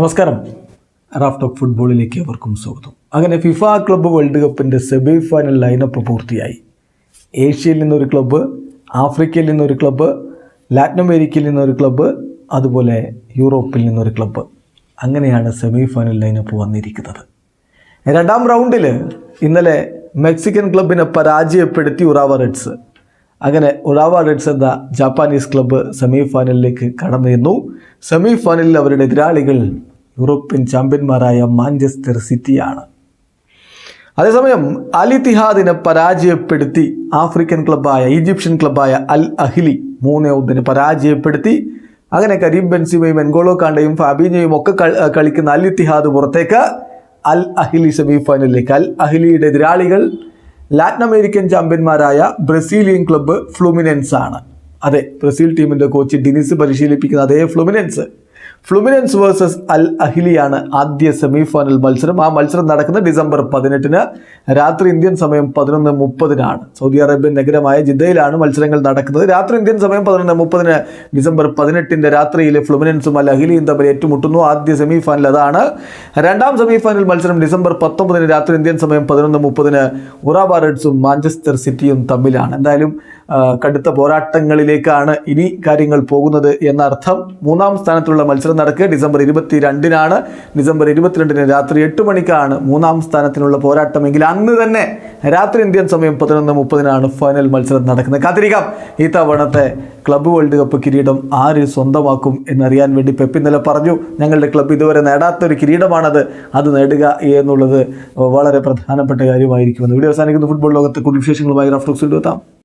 നമസ്കാരം. Raf talk ഫുട്ബോളിലേക്ക് അവർക്കും സ്വാഗതം. അങ്ങനെ ഫിഫ ക്ലബ്ബ് വേൾഡ് കപ്പിന്റെ സെമി ഫൈനൽ ലൈനപ്പ് പൂർത്തിയായി. ഏഷ്യയിൽ നിന്നൊരു ക്ലബ്ബ് ആഫ്രിക്കയിൽ നിന്നൊരു ക്ലബ്ബ് ലാറ്റിൻ അമേരിക്കയിൽ നിന്നൊരു ക്ലബ്ബ് അതുപോലെ യൂറോപ്പിൽ നിന്നൊരു ക്ലബ്ബ്. അങ്ങനെയാണ് സെമി ഫൈനൽ ലൈനപ്പ് വന്നിരിക്കുന്നത്. രണ്ടാം റൗണ്ടിൽ ഇന്നലെ മെക്സിക്കൻ ക്ലബിനെ പരാജയപ്പെടുത്തി ഉറാവ റെഡ്സ്. അങ്ങനെ ഉറാവ റെഡ്സ് എന്ന ജാപ്പാനീസ് ക്ലബ്ബ് സെമി ഫൈനലിലേക്ക് കടന്നിരുന്നു സെമി ഫൈനലിൽ അവരുടെ എതിരാളികൾ യൂറോപ്യൻ ചാമ്പ്യന്മാരായ മാഞ്ചസ്റ്റർ സിറ്റിയാണ്. അതേസമയം അൽ ഇത്തിഹാദിനെ പരാജയപ്പെടുത്തി ആഫ്രിക്കൻ ക്ലബ്ബായ ഈജിപ്ഷ്യൻ ക്ലബ്ബായ അൽ അഹിലി മൂന്നേ ഒന്നിന് പരാജയപ്പെടുത്തി. അങ്ങനെ കരീം ബെൻസിമയും എൻഗോളോ കാണ്ടയും ഫാബീനയും ഒക്കെ കളിക്കുന്ന അൽ ഇത്തിഹാദ് പുറത്തേക്ക് അൽ അഹിലി സെമി ഫൈനലിലേക്ക് അൽ അഹിലിയുടെ എതിരാളികൾ ലാറ്റിൻ അമേരിക്കൻ ചാമ്പ്യന്മാരായ ബ്രസീലിയൻ ക്ലബ്ബ് ഫ്ലുമിനൻസ് ആണ് അതെ ബ്രസീൽ ടീമിന്റെ കോച്ച് ഡിനിസ് പരിശീലിപ്പിക്കുന്ന അതേ ഫ്ലുമിനൻസ്. ഫ്ലുമിനൻസ് വേഴ്സസ് അൽ അഹിലിയാണ് ആദ്യ സെമിഫൈനൽ മത്സരം. ആ മത്സരം നടക്കുന്നത് ഡിസംബർ പതിനെട്ടിന്. രാത്രി ഇന്ത്യൻ സമയം പതിനൊന്ന് മുപ്പതിനാണ്. സൗദി അറേബ്യൻ നഗരമായ ജിദ്ദയിലാണ് മത്സരങ്ങൾ നടക്കുന്നത്. രാത്രി ഇന്ത്യൻ സമയം പതിനൊന്ന് മുപ്പതിന് ഡിസംബർ പതിനെട്ടിന്റെ രാത്രിയിൽ ഫ്ലുമിനൻസും അൽ അഹിലിയും തമ്മിൽ ഏറ്റുമുട്ടുന്നു. ആദ്യ സെമിഫൈനൽ അതാണ്. രണ്ടാം സെമിഫൈനൽ മത്സരം ഡിസംബർ പത്തൊമ്പതിന് രാത്രി ഇന്ത്യൻ സമയം പതിനൊന്ന് മുപ്പതിന് ഉറാബ റെഡ്സും മാഞ്ചസ്റ്റർ സിറ്റിയും തമ്മിലാണ്. എന്തായാലും കടുത്ത പോരാട്ടങ്ങളിലേക്കാണ് ഇനി കാര്യങ്ങൾ പോകുന്നത് എന്നർത്ഥം. മൂന്നാം സ്ഥാനത്തുള്ള മത്സരം നടക്കുക ഡിസംബർ ഇരുപത്തി രണ്ടിനാണ് ഡിസംബർ ഇരുപത്തിരണ്ടിന് രാത്രി എട്ട് മണിക്കാണ് മൂന്നാം സ്ഥാനത്തിനുള്ള പോരാട്ടമെങ്കിൽ അന്ന് തന്നെ രാത്രി ഇന്ത്യൻ സമയം പതിനൊന്ന് മുപ്പതിനാണ് ഫൈനൽ മത്സരം നടക്കുന്നത്. കാത്തിരിക്കാം. ഈ തവണത്തെ ക്ലബ്ബ് വേൾഡ് കപ്പ് കിരീടം ആര് സ്വന്തമാക്കും എന്നറിയാൻ വേണ്ടി പെപ്പ് പറഞ്ഞു. ഞങ്ങളുടെ ക്ലബ്ബ് ഇതുവരെ നേടാത്തൊരു കിരീടമാണത്. അത് നേടുക എന്നുള്ളത് വളരെ പ്രധാനപ്പെട്ട കാര്യമായിരിക്കുമെന്ന്. വീഡിയോ അവസാനിക്കുന്ന. ഫുട്ബോൾ ലോകത്തെ കൂടുതൽ വിശേഷങ്ങളുമായി റഫ്റ്റോക്സ് എത്താം.